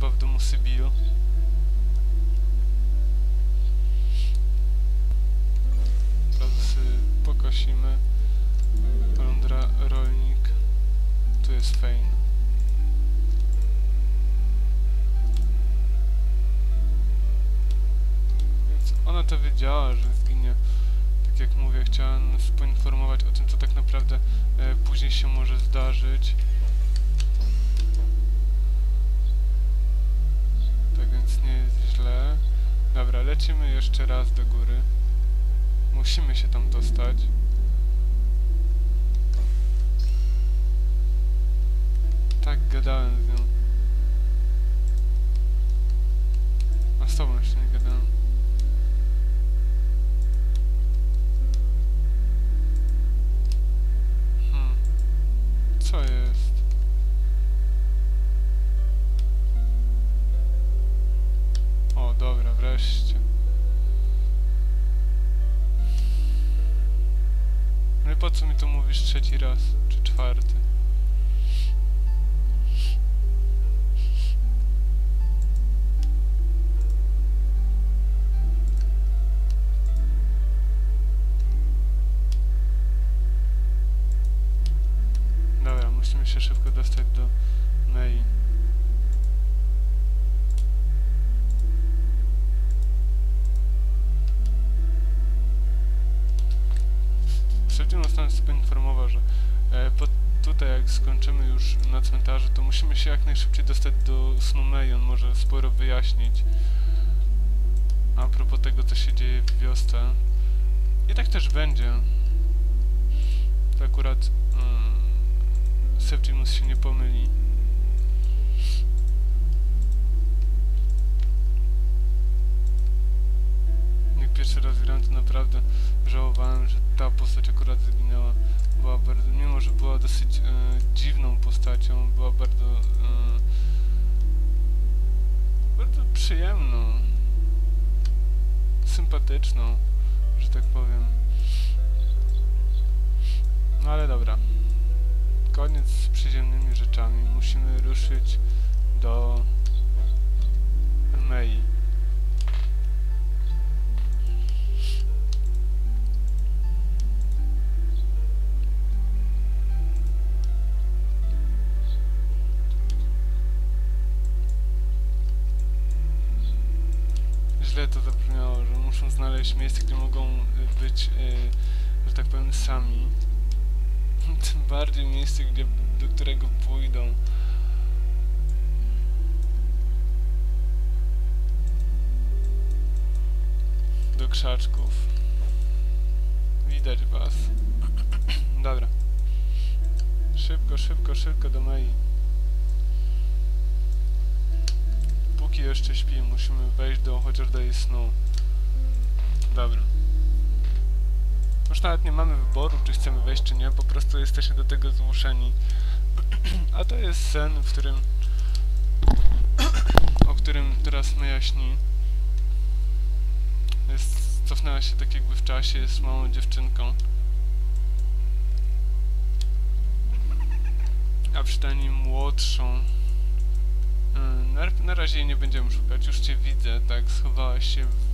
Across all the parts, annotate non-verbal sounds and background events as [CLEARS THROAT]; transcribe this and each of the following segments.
chyba w domu Sybiu. Teraz sobie pokosimy. Lądra, rolnik. Tu jest Fein. Więc ona to wiedziała, że zginie. Tak jak mówię, chciała nas poinformować o tym, co tak naprawdę e, później się może zdarzyć. Dobra, lecimy jeszcze raz do góry. Musimy się tam dostać. Tak gadałem z nią. A z tobą jeszcze Nas nas poinformował, że e, po, tutaj jak skończymy już na cmentarzu, to musimy się jak najszybciej dostać do snu Mei. On może sporo wyjaśnić a propos tego, co się dzieje w wiosce. I tak też będzie. To akurat mm, Septimus się nie pomyli. Jak pierwszy raz grałem, to naprawdę żałowałem, że ta postać akurat zginęła. Była bardzo, mimo że była dosyć e, dziwną postacią, była bardzo e, bardzo przyjemną, sympatyczną, że tak powiem. No ale dobra. Koniec z przyziemnymi rzeczami. Musimy ruszyć do Mei. Miejsce, gdzie mogą y, być, y, że tak powiem, sami. [LAUGHS] Tym bardziej miejsce, gdzie, do którego pójdą. Do krzaczków. Widać was. [CLEARS THROAT] Dobra. Szybko, szybko, szybko do Mei. Póki jeszcze śpi, musimy wejść do chociaż do jej snu. Dobra. Już nawet nie mamy wyboru, czy chcemy wejść, czy nie, po prostu jesteśmy do tego zmuszeni. [CLEARS THROAT] A to jest sen, w którym... o którym teraz Meja śni. Jest, cofnęła się tak jakby w czasie, jest małą dziewczynką. A przynajmniej młodszą. Yy, Na, na razie nie będziemy szukać, już cię widzę, tak, schowałaś się w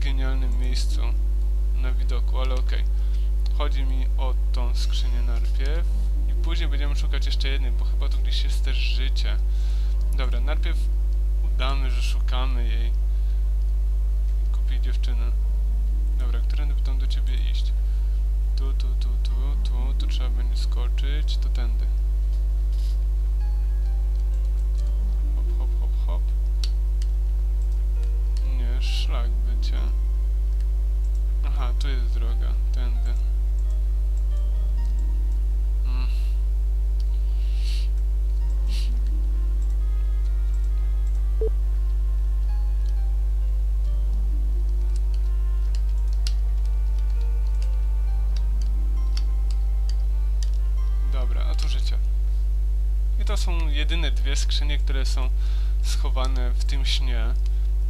genialnym miejscu na widoku, ale okej. Chodzi mi o tą skrzynię najpierw i później będziemy szukać jeszcze jednej, bo chyba tu gdzieś jest też życie. Dobra, najpierw udamy, że szukamy jej. I kupi dziewczynę. Dobra, którędy tam do ciebie iść? Tu, tu, tu, tu, tu, tu trzeba będzie skoczyć, to tędy. skrzynie, które są schowane w tym śnie.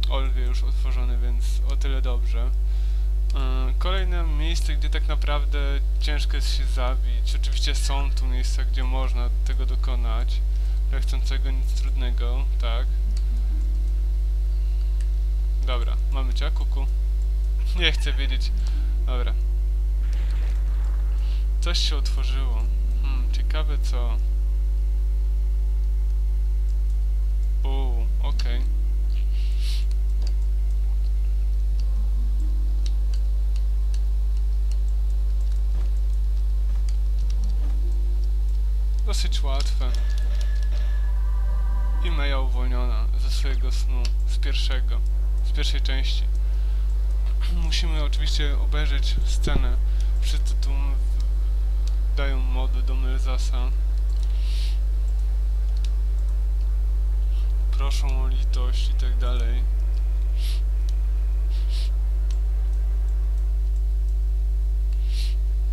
Olwie już otworzone, więc o tyle dobrze. E, kolejne miejsce, gdzie tak naprawdę ciężko jest się zabić. Oczywiście są tu miejsca, gdzie można tego dokonać. Dla chcącego nic trudnego, tak. Dobra, mamy cię, kuku. Nie chcę wiedzieć. Dobra. Coś się otworzyło. Hmm, ciekawe co. Uuu, okej. Dosyć łatwe. I Meja uwolniona ze swojego snu, z pierwszego, z pierwszej części. Musimy oczywiście obejrzeć scenę. Wszyscy tu m- w- dają mody do Melzasa. Proszą o litość i tak dalej.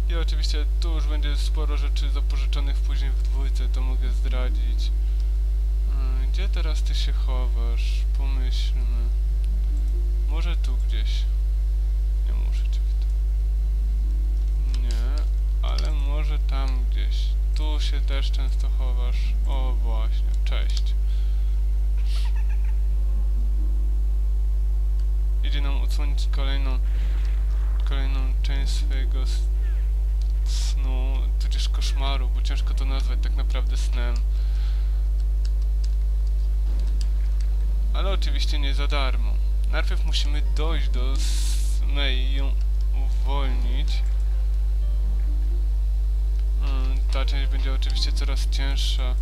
I oczywiście tu już będzie sporo rzeczy zapożyczonych później w dwójce, to mogę zdradzić. Mm, Gdzie teraz ty się chowasz? Pomyślmy. Może tu gdzieś. Nie muszę cię w. Nie, ale może tam gdzieś. Tu się też często chowasz. O właśnie, cześć. Idzie nam odsłonić kolejną kolejną część swojego snu, tudzież koszmaru, bo ciężko to nazwać tak naprawdę snem. Ale oczywiście nie za darmo. Najpierw musimy dojść do Mei i ją uwolnić. Mm, Ta część będzie oczywiście coraz cięższa.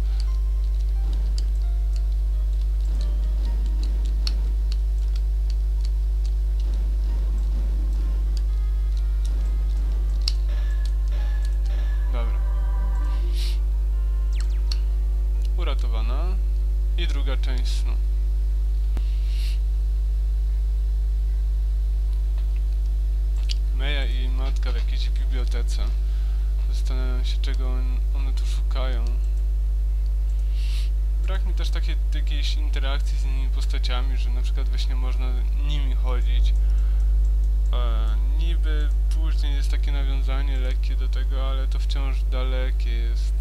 Wciąż dalekie jest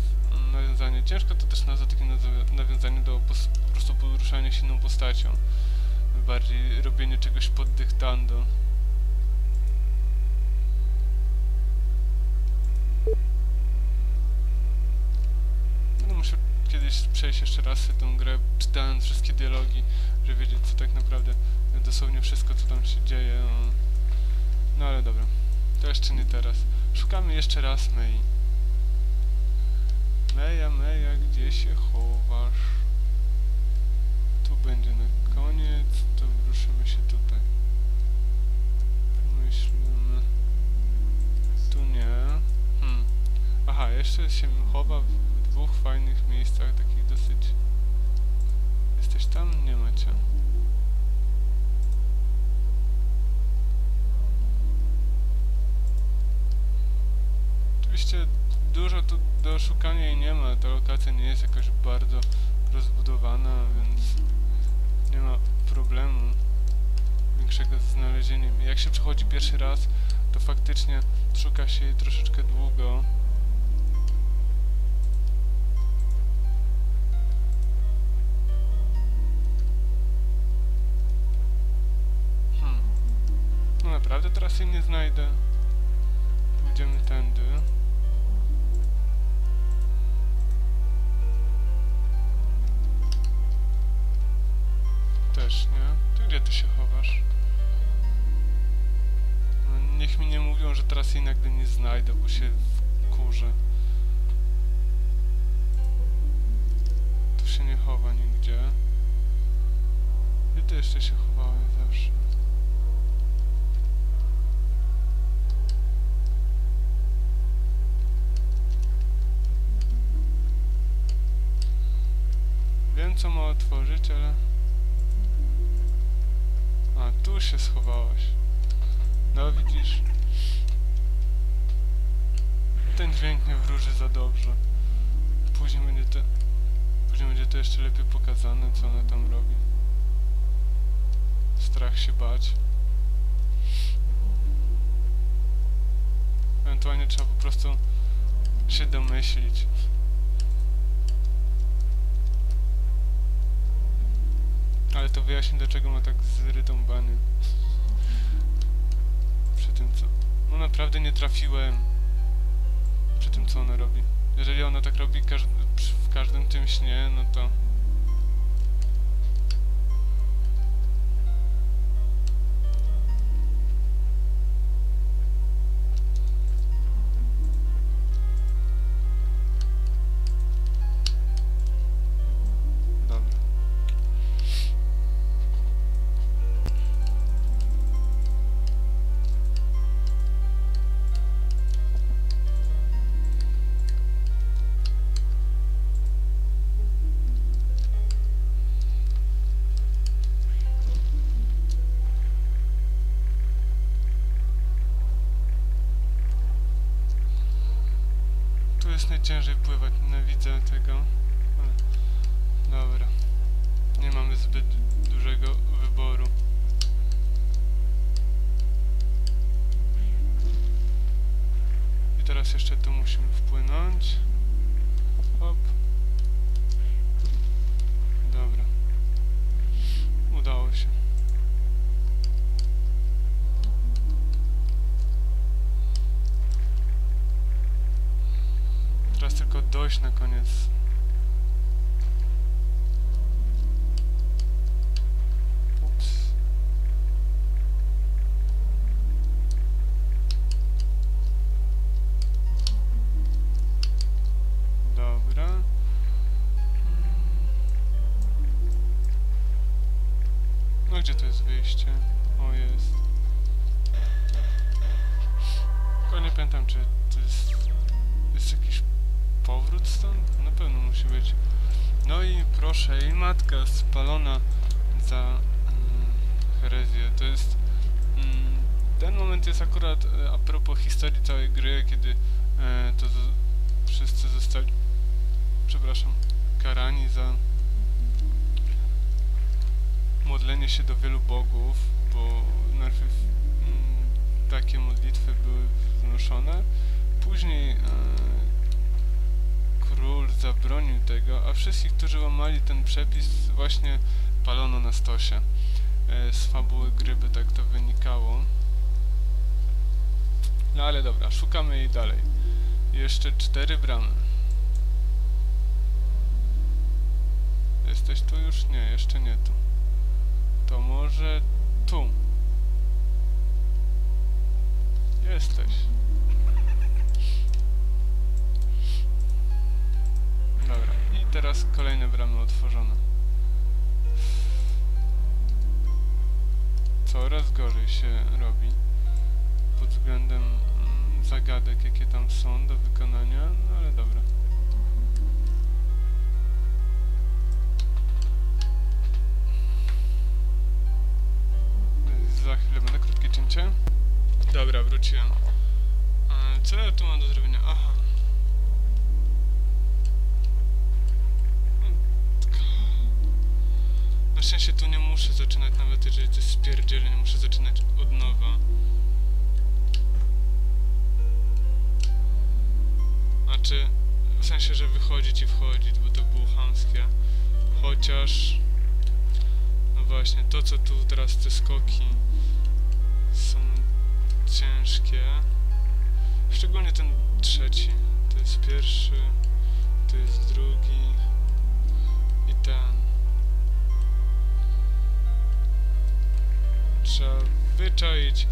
nawiązanie. Ciężko to też nazwać takim naza- nawiązaniem do po prostu poruszania się inną postacią. Bardziej robienie czegoś pod dyktando. Będę musiał kiedyś przejść jeszcze raz tę grę, czytając wszystkie dialogi, żeby wiedzieć co tak naprawdę, dosłownie wszystko co tam się dzieje. No, no ale dobra, to jeszcze nie teraz. Szukamy jeszcze raz Mei. Meja, Meja, gdzie się chowasz? Tu będzie na koniec, to ruszymy się tutaj. Myślimy. Tu nie. Hmm. Aha, jeszcze się chowa w dwóch fajnych miejscach, takich dosyć... Jesteś tam? Nie macie. Oczywiście dużo tu do szukania nie ma, ta lokacja nie jest jakoś bardzo rozbudowana, więc nie ma problemu większego z znalezieniem. Jak się przechodzi pierwszy raz, to faktycznie szuka się jej troszeczkę długo. Hmm. No naprawdę teraz jej nie znajdę. Też nie. Ty gdzie ty się chowasz? No, niech mi nie mówią, że teraz jej nagle nie znajdę, bo się wkurzę. Tu się nie chowa nigdzie. Gdzie ty jeszcze się chowałeś zawsze? Wiem co ma otworzyć, ale... Tu się schowałaś. No widzisz. Ten dźwięk nie wróży za dobrze. Później będzie to... Później będzie to jeszcze lepiej pokazane, co ona tam robi. Strach się bać. Ewentualnie trzeba po prostu się domyślić. Ale to wyjaśni dlaczego ma tak zrytąbany. Przy tym co... No naprawdę nie trafiłem przy tym co ona robi. Jeżeli ona tak robi każ w każdym tym śnie, no to Jest najciężej pływać, nienawidzę tego. Ale... Dobra. Nie mamy zbyt dużego wyboru. I teraz jeszcze tu musimy wpłynąć. Hop. Dobra. Udało się. Teraz tylko przepraszam, karani za modlenie się do wielu bogów, bo najpierw mm, takie modlitwy były wznoszone, później e, król zabronił tego, a wszystkich, którzy łamali ten przepis, właśnie palono na stosie. E, z fabuły gry by tak to wynikało. No ale dobra, szukamy jej dalej. Jeszcze cztery bramy. Jesteś tu już? Nie, jeszcze nie tu. To może tu. Jesteś. Dobra, i teraz kolejne bramy otworzone. Coraz gorzej się robi pod względem mm, zagadek, jakie tam są do wykonania, no ale dobra. Cięcie. Dobra, wróciłem. E, Co ja tu mam do zrobienia? Aha. Na szczęście tu nie muszę zaczynać, nawet jeżeli to jest spierdziel, nie muszę zaczynać od nowa. Znaczy, w sensie, że wychodzić i wchodzić, bo to było chamskie. Chociaż... No właśnie, to co tu teraz te skoki Szczególnie ten trzeci. To jest pierwszy, to jest drugi i ten. Trzeba wyczaić,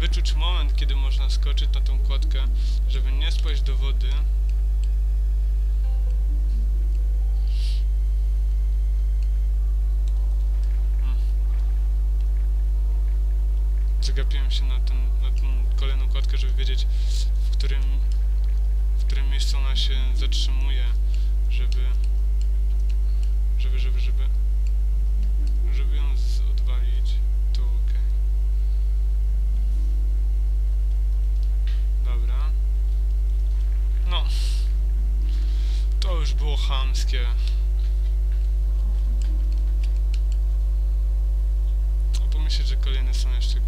wyczuć moment, kiedy można skoczyć na tą kładkę, żeby nie spaść do wody. Hmm. Zagapiłem się na, ten, na tą kolejną kładkę, żeby wiedzieć, którym, w którym miejscu ona się zatrzymuje, żeby, żeby, żeby, żeby, żeby ją odwalić. Tu, okej. Dobra. No. To już było chamskie. Pomyśleć, że kolejne są jeszcze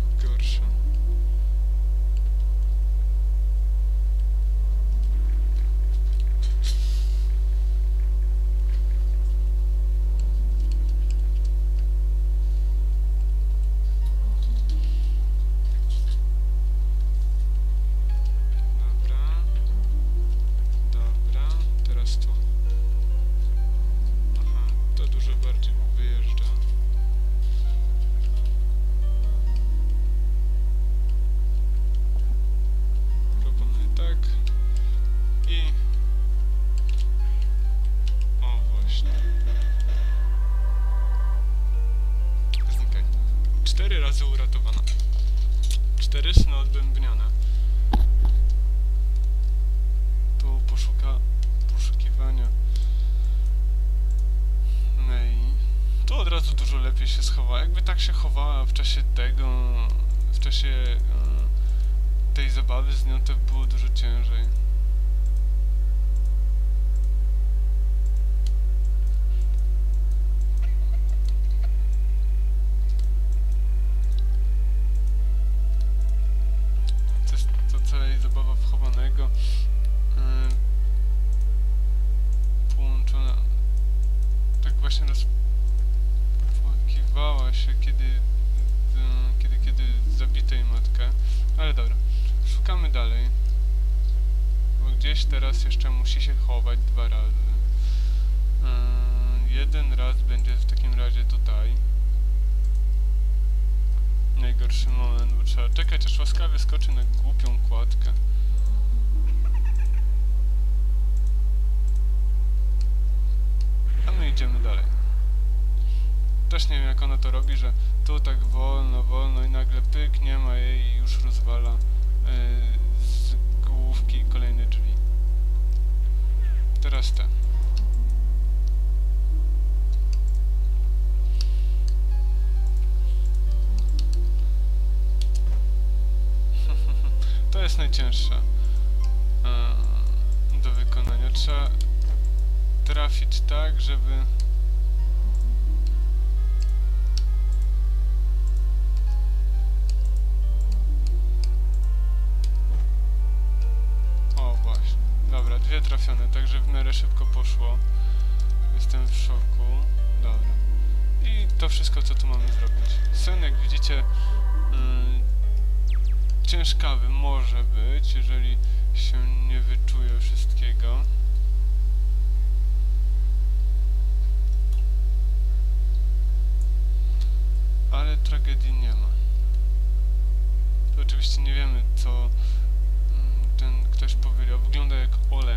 cztery razy uratowana. Cztery sny odbębnione. Tu poszuka... poszukiwania. Mei. Tu od razu dużo lepiej się schowała. Jakby tak się chowała w czasie tego... w czasie tej zabawy z nią, to by było dużo ciężej. Się, kiedy, yy, kiedy, kiedy zabito jej matkę. Ale dobra, szukamy dalej. Bo gdzieś teraz jeszcze musi się chować dwa razy. Yy, jeden raz będzie w takim razie tutaj. Najgorszy moment, bo trzeba czekać aż łaskawie skoczy na głupią kładkę. A my idziemy dalej. Też nie wiem jak ona to robi, że tu tak wolno, wolno i nagle pyk, nie ma jej i już rozwala yy, z główki kolejne drzwi. Teraz te. [LAUGHS] To jest najcięższe e, do wykonania. Trzeba trafić tak, żeby... dwie trafione, także w miarę szybko poszło. Jestem w szoku. Dobra. I to wszystko, co tu mamy zrobić. Sen, jak widzicie, mm, ciężkawy może być, jeżeli się nie wyczuje wszystkiego. Ale tragedii nie ma. Oczywiście nie wiemy, co mm, ten ktoś powiedział. Wygląda jak którego,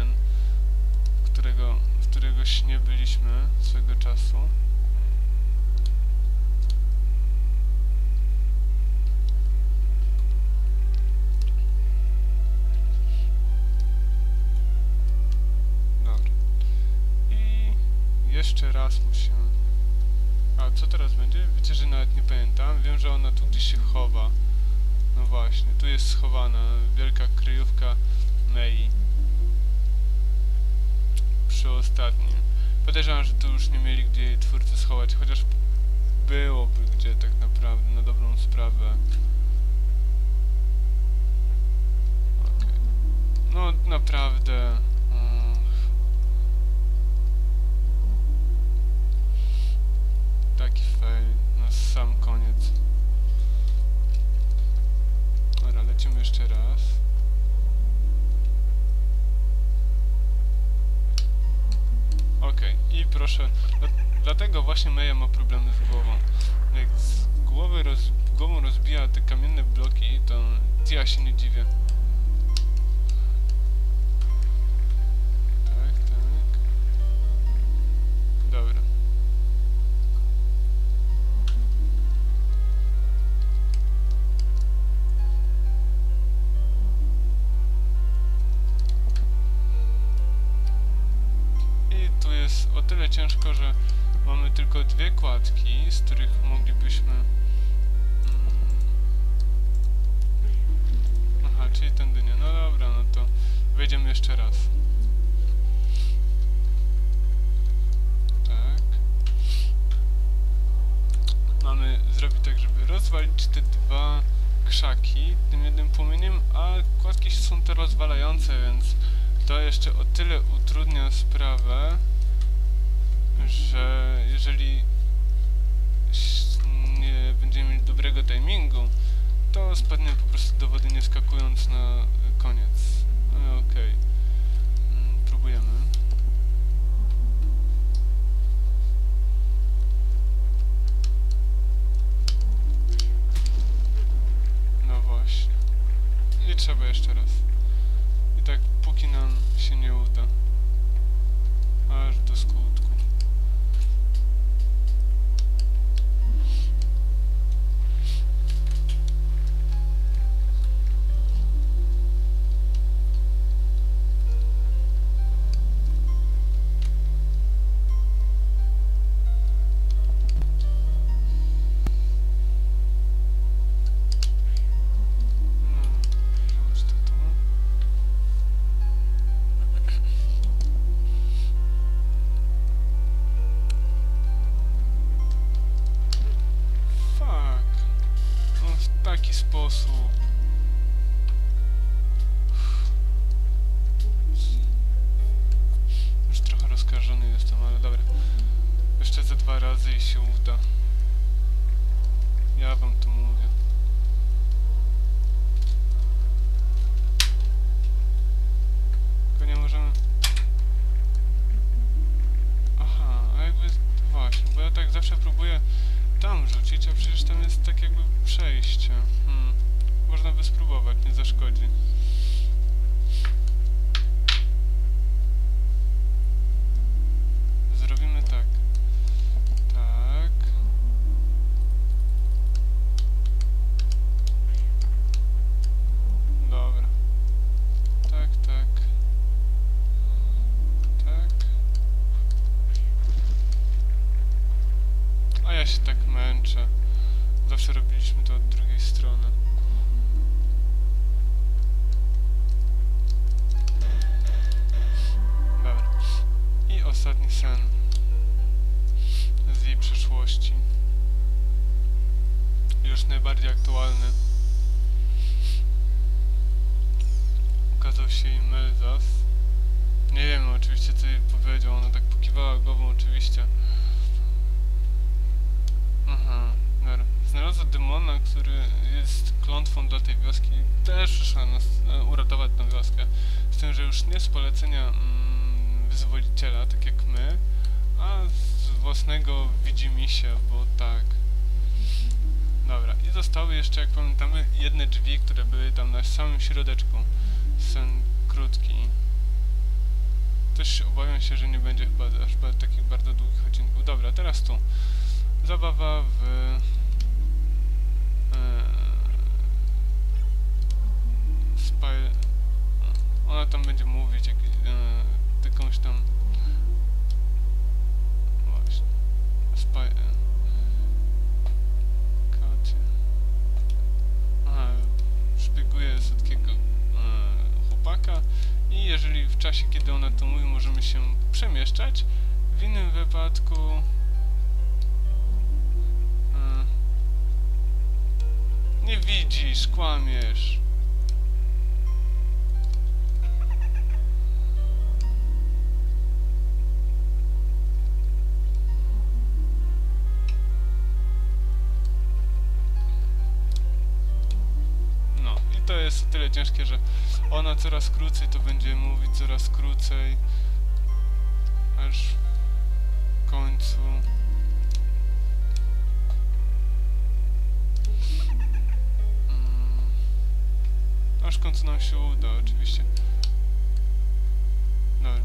w którego śnie byliśmy swego czasu. Dobra. I jeszcze raz musimy... A co teraz będzie? Wiecie, że nawet nie pamiętam. Wiem, że ona tu gdzieś się chowa. No właśnie, tu jest schowana wielka Podejrzewam, że tu już nie mieli gdzie twórcy schować, chociaż byłoby właśnie Meja ma problemy z jeszcze o tyle utrudnia sprawę, że jeżeli nie będziemy mieli dobrego timingu, to spadniemy po prostu do wody nie skakując na koniec. No, Okej. Mm, Próbujemy. No właśnie. I trzeba jeszcze raz. Póki nam się nie uda. Aż do skutku. Ja się tak męczę. Zawsze robiliśmy to od drugiej strony. Dobra. I ostatni sen. Z jej przeszłości. Już najbardziej aktualny. Ukazał się jej Melzas. Nie wiemy oczywiście co jej powiedział, ona tak pokiwała głową oczywiście. Aha, dobra. Znalazła demona, który jest klątwą dla tej wioski. Też przyszła nas e, uratować tę wioskę. Z tym, że już nie z polecenia mm, wyzwoliciela, tak jak my, a z własnego widzimisię, bo tak. Dobra, i zostały jeszcze, jak pamiętamy, jedne drzwi, które były tam na samym środeczku. Sen krótki. Też obawiam się, że nie będzie chyba aż takich bardzo długich odcinków. Dobra, teraz tu. Zabawa w... E, spy... Ona tam będzie mówić jak, e, jakąś tam... Właśnie. Spy... E. Aha, szpieguje słodkiego e, chłopaka i jeżeli w czasie, kiedy ona to mówi, możemy się przemieszczać, w innym wypadku nie widzisz, kłamiesz. No i to jest o tyle ciężkie, że ona coraz krócej to będzie mówić coraz krócej aż w końcu w końcu nam się uda oczywiście dobra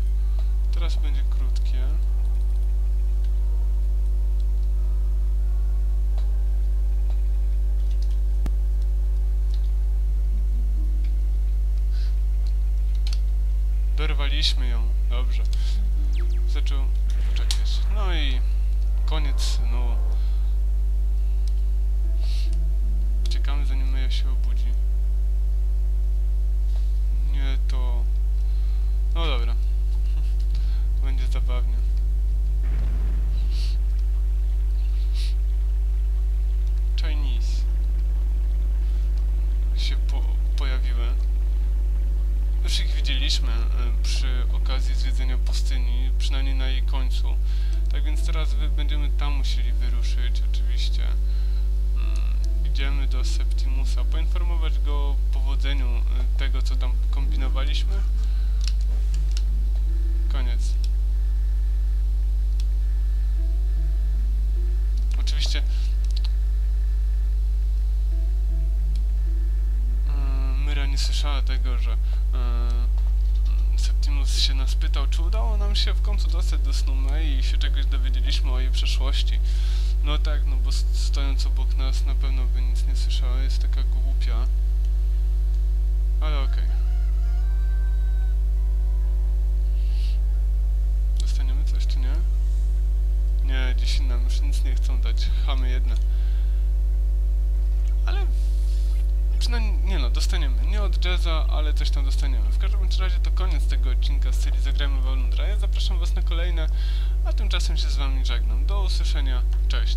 teraz będzie krótkie Dorwaliśmy ją, dobrze. Zaczął czekać. No i koniec, no. Czekamy zanim Meja się obudzi. Nie to... No dobra. [LAUGHS] Będzie zabawnie. Chinese się po pojawiły. Już ich widzieliśmy e, przy okazji zwiedzenia pustyni, przynajmniej na jej końcu. Tak więc teraz będziemy tam musieli wyruszyć, oczywiście. Mm, Idziemy do Septimusa, poinformować go powodzeniu e, tego, co tam kombinowaliśmy. Koniec. Oczywiście Mm, Myra nie słyszała tego, że e, Septimus się nas pytał, czy udało nam się w końcu dostać do Snowmei i się czegoś dowiedzieliśmy o jej przeszłości. No tak, no bo st- stojąc obok nas na pewno by nic nie słyszała, jest taka głupia. Ale okej. Dostaniemy coś, czy nie? Nie, dziś nam już nic nie chcą dać, chamy jedne. Ale Przynajmniej, nie no, dostaniemy. Nie od jazza, ale coś tam dostaniemy. W każdym razie to koniec tego odcinka z serii Zagrajmy w Alundraja. Zapraszam was na kolejne, a tymczasem się z wami żegnam. Do usłyszenia. Cześć.